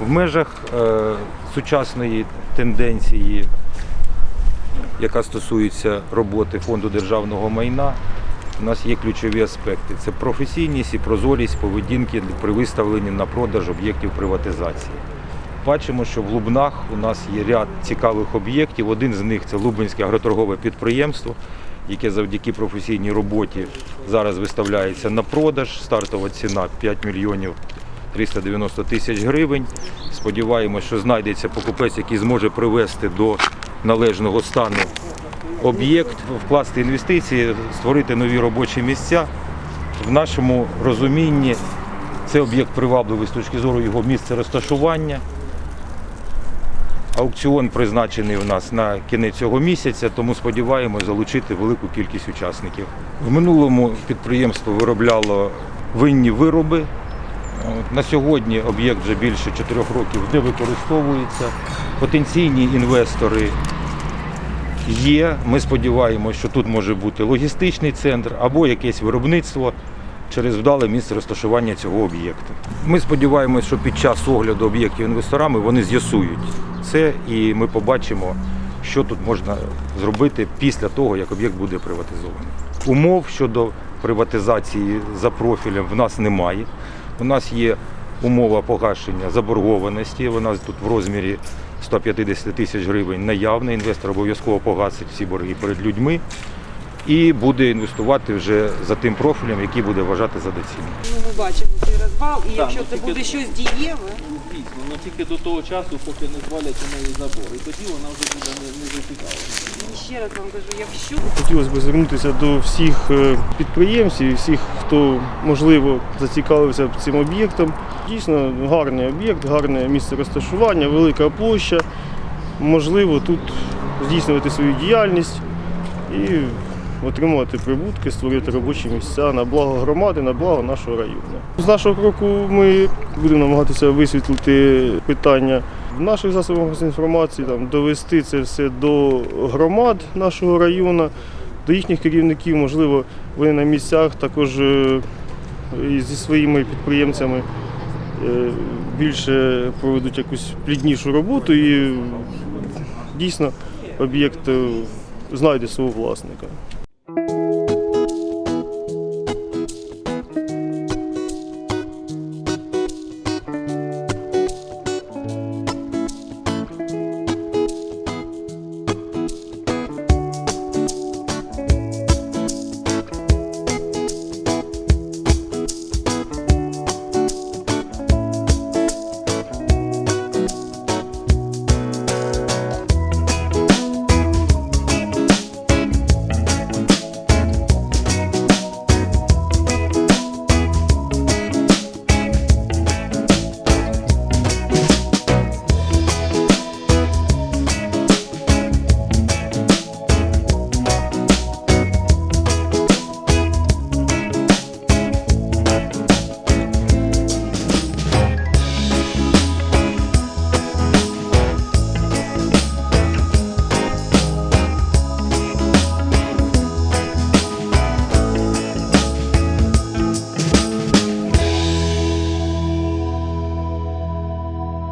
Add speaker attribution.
Speaker 1: В межах е, сучасної тенденції, яка стосується роботи фонду державного майна, у нас є ключові аспекти: це професійність і прозорість поведінки при виставленні на продаж об'єктів приватизації. Бачимо, що в Лубнах у нас є ряд цікавих об'єктів. Один з них це Лубенське агроторгове підприємство, яке завдяки професійній роботі зараз виставляється на продаж. Стартова ціна 5 мільйонів 390 тисяч гривень. Сподіваємося, що знайдеться покупець, який зможе привести до належного стану об'єкт, вкласти інвестиції, створити нові робочі місця. В нашому розумінні це об'єкт привабливий з точки зору його місця розташування. Аукціон призначений у нас на кінець цього місяця, тому сподіваємось залучити велику кількість учасників. В минулому підприємство виробляло винні вироби. На сьогодні об'єкт вже більше 4 років не використовується. Потенційні інвестори є. Ми сподіваємося, що тут може бути логістичний центр або якесь виробництво через вдале місце розташування цього об'єкту. Ми сподіваємося, що під час огляду об'єктів інвесторами вони з'ясують це і ми побачимо, що тут можна зробити після того, як об'єкт буде приватизований. Умов щодо приватизації за профілем в нас немає. У нас є умова погашення заборгованості. Вона тут в розмірі 150 тисяч гривень наявна. Інвестор обов'язково погасить всі борги перед людьми і буде інвестувати вже за тим профілем, який буде вважати за доцільним.
Speaker 2: Ну, ми бачимо цей розвал, і
Speaker 3: Так,
Speaker 2: якщо
Speaker 3: ну,
Speaker 2: це буде щось дієве,
Speaker 3: Дійсно, ну тільки до того часу, поки не звалять у неї забор. І тоді вона вже буде не, не зацікавлена.
Speaker 2: і ще раз вам кажу, якщо
Speaker 4: Хотілося б звернутися до всіх е, підприємців, і всіх, хто можливо зацікавився цим об'єктом. Дійсно гарний об'єкт, гарне місце розташування, велика площа. Можливо, тут здійснювати свою діяльність і отримувати прибутки, створити робочі місця на благо громади, на благо нашого району. З нашого кроку ми будемо намагатися висвітлити питання в наших засобах інформації, там, довести це все до громад нашого району, до їхніх керівників, можливо, вони на місцях також е, зі своїми підприємцями е, більше проведуть якусь пліднішу роботу і дійсно об'єкт е, знайде свого власника.